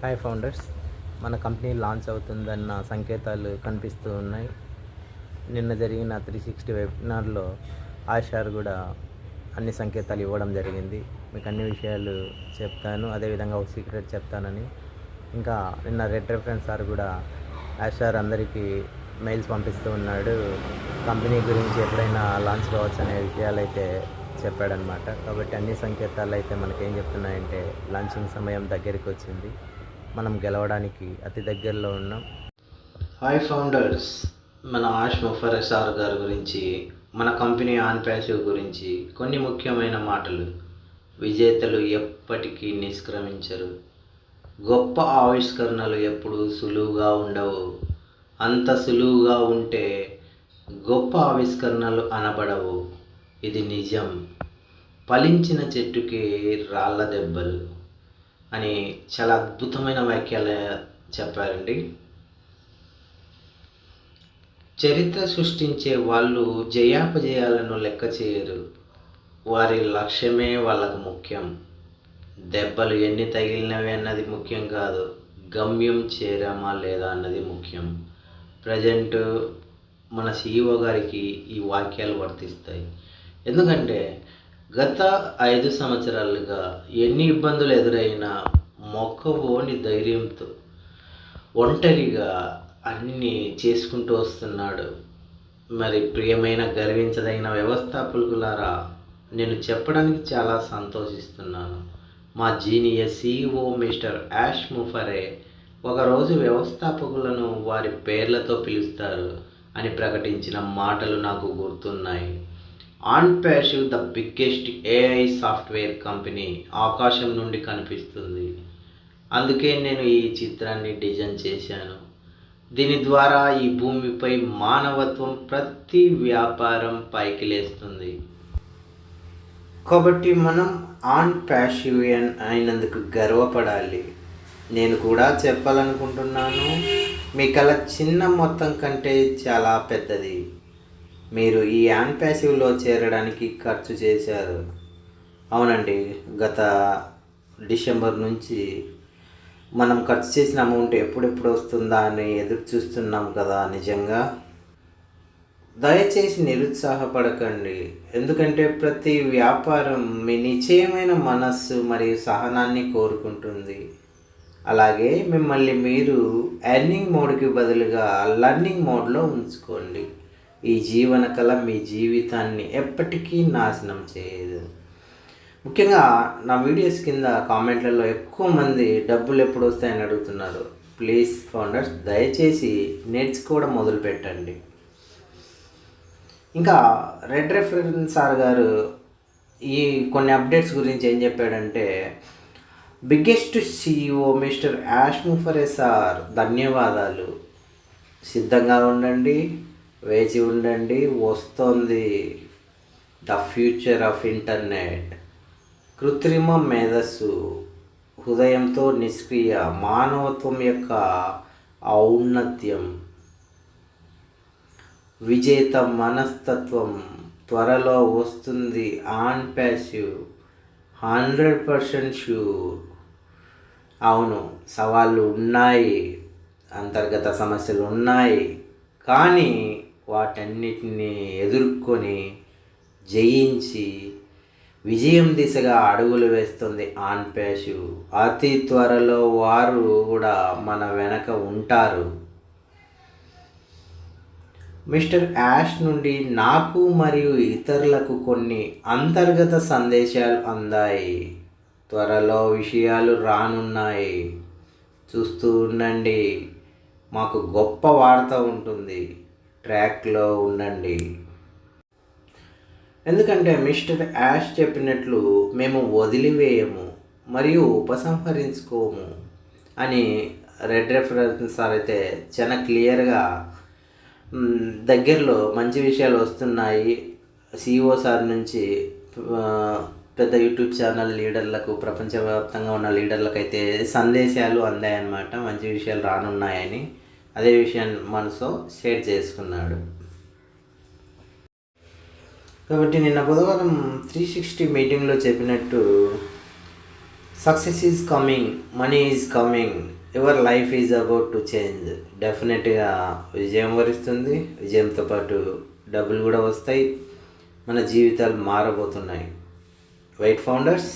Hi founders మన company launch అవుతుందన్న సంకేతాలు కనిపిస్తూ ఉన్నాయి. నిన్న జరిగిన త్రీ సిక్స్టీ వెబినార్లో ఆషార్ కూడా అన్ని సంకేతాలు ఇవ్వడం జరిగింది. మీకు అన్ని విషయాలు చెప్తాను. అదేవిధంగా ఒక సీక్రెట్ చెప్తానని. ఇంకా నిన్న రెడ్ రెఫరెన్స్ సార్ కూడా ఆషార్ అందరికీ మెయిల్స్ పంపిస్తూ ఉన్నాడు. కంపెనీ గురించి ఎప్పుడైనా లాంచ్ కావచ్చు అనే విషయాలు అయితే చెప్పాడనమాట కాబట్టి అన్ని సంకేతాలు అయితే మనకేం చెప్తున్నాయంటే లాంచింగ్ సమయం దగ్గరికి వచ్చింది మనం గెలవడానికి అతి దగ్గరలో ఉన్నాం. హాయ్ ఫౌండర్స్ మన ఆష్ ముఫర్ సార్ గారి గురించి మన కంపెనీ ఆన్ ప్యాసివ్ గురించి కొన్ని ముఖ్యమైన మాటలు. విజేతలు ఎప్పటికీ నిష్క్రమించరు. గొప్ప ఆవిష్కరణలు ఎప్పుడు సులువుగా ఉండవు. అంత సులువుగా ఉంటే గొప్ప ఆవిష్కరణలు అనబడవు. ఇది నిజం. ఫలించిన చెట్టుకి రాళ్ళ దెబ్బలు. అని చాలా అద్భుతమైన వాక్యాలు చెప్పారండి. చరిత్ర సృష్టించే వాళ్ళు జయాపజయాలను లెక్క చేయరు. వారి లక్ష్యమే వాళ్ళకు ముఖ్యం. దెబ్బలు ఎన్ని తగిలినవి అన్నది ముఖ్యం కాదు. గమ్యం చేరామా లేదా అన్నది ముఖ్యం. ప్రజెంట్ మన సీఈఓ గారికి ఈ వాక్యాలు వర్తిస్తాయి. ఎందుకంటే గత ఐదు సంవత్సరాలుగా ఎన్ని ఇబ్బందులు ఎదురైనా మొక్కవోని ధైర్యంతో ఒంటరిగా అన్నీ చేసుకుంటూ వస్తున్నాడు. మరి ప్రియమైన గర్వించదగిన వ్యవస్థాపకులారా నేను చెప్పడానికి చాలా సంతోషిస్తున్నాను. మా genius CEO mister Ash Mufareh ఒకరోజు వ్యవస్థాపకులను వారి పేర్లతో పిలుస్తారు అని ప్రకటించిన మాటలు నాకు గుర్తున్నాయి. OnPassive the biggest AI software company ఆకాశం నుండి కనిపిస్తుంది. అందుకే నేను ఈ చిత్రాన్ని డిజైన్ చేశాను. దీని ద్వారా ఈ భూమిపై మానవత్వం ప్రతి వ్యాపారం పైకి లేస్తుంది కాబట్టి మనం ఆన్ ప్యాషివియన్ అయినందుకు గర్వపడాలి. నేను కూడా చెప్పాలనుకుంటున్నాను మీ కళ చిన్న మొత్తం కంటే చాలా పెద్దది. మీరు ఈ యాన్ ప్యాసివ్లో చేరడానికి ఖర్చు చేశారు. అవునండి గత డిసెంబర్ నుంచి మనం ఖర్చు చేసిన అమౌంట్ ఎప్పుడెప్పుడు వస్తుందా అని ఎదురు చూస్తున్నాం కదా నిజంగా. దయచేసి నిరుత్సాహపడకండి. ఎందుకంటే ప్రతి వ్యాపారం మీ నిశ్చయమైన మనస్సు మరియు సహనాన్ని కోరుకుంటుంది. అలాగే మిమ్మల్ని మీరు ఎర్నింగ్ మోడ్కి బదులుగా లర్నింగ్ మోడ్లో ఉంచుకోండి. ఈ జీవన కళ మీ జీవితాన్ని ఎప్పటికీ నాశనం చేయదు. ముఖ్యంగా నా వీడియోస్ కింద కామెంట్లలో ఎక్కువ మంది డబ్బులు ఎప్పుడు వస్తాయని అడుగుతున్నారు. ప్లీజ్ ఫౌండర్స్ దయచేసి నేర్చుకోవడం మొదలు పెట్టండి. ఇంకా రెడ్ రెఫరెన్స్ సార్ గారు ఈ కొన్ని అప్డేట్స్ గురించి ఏం చెప్పాడంటే biggest CEO mister Ash Mufareh sir ధన్యవాదాలు. సిద్ధంగా ఉండండి. వేచి ఉండండి వస్తోంది ద ఫ్యూచర్ ఆఫ్ ఇంటర్నెట్. కృత్రిమ మేధస్సు హృదయంతో నిష్క్రియ మానవత్వం యొక్క ఔన్నత్యం విజేత మనస్తత్వం త్వరలో వస్తుంది on passive hundred percent sure అవును సవాళ్ళు ఉన్నాయి అంతర్గత సమస్యలు ఉన్నాయి కానీ వాటన్నిటిని ఎదుర్కొని జయించి విజయం దిశగా అడుగులు వేస్తుంది ఆన్ అతి త్వరలో వారు కూడా మన వెనక ఉంటారు. మిస్టర్ యాష్ నుండి నాకు మరియు ఇతరులకు కొన్ని అంతర్గత సందేశాలు అందాయి. త్వరలో విషయాలు రానున్నాయి. చూస్తూ ఉండండి. మాకు గొప్ప వార్త ఉంటుంది. ట్రాక్లో ఉండండి. ఎందుకంటే మిస్టర్ యాష్ చెప్పినట్లు మేము వదిలివేయము మరియు ఉపసంహరించుకోము అని రెడ్ రెఫరెన్స్ సార్ అయితే చాలా క్లియర్గా దగ్గరలో మంచి విషయాలు వస్తున్నాయి. సిఇఓ సార్ నుంచి పెద్ద యూట్యూబ్ ఛానల్ లీడర్లకు ప్రపంచవ్యాప్తంగా ఉన్న లీడర్లకు అయితే సందేశాలు అందాయన్నమాట. మంచి విషయాలు రానున్నాయని. అదే విషయాన్ని మనసులో షేర్ చేసుకున్నాడు. కాబట్టి నిన్న బుధవారం త్రీ సిక్స్టీ మీటింగ్లో చెప్పినట్టు success is coming money is coming your life is about to change. డెఫినెట్గా విజయం వరిస్తుంది. విజయంతో పాటు డబ్బులు కూడా వస్తాయి. మన జీవితాలు మారబోతున్నాయి. White founders?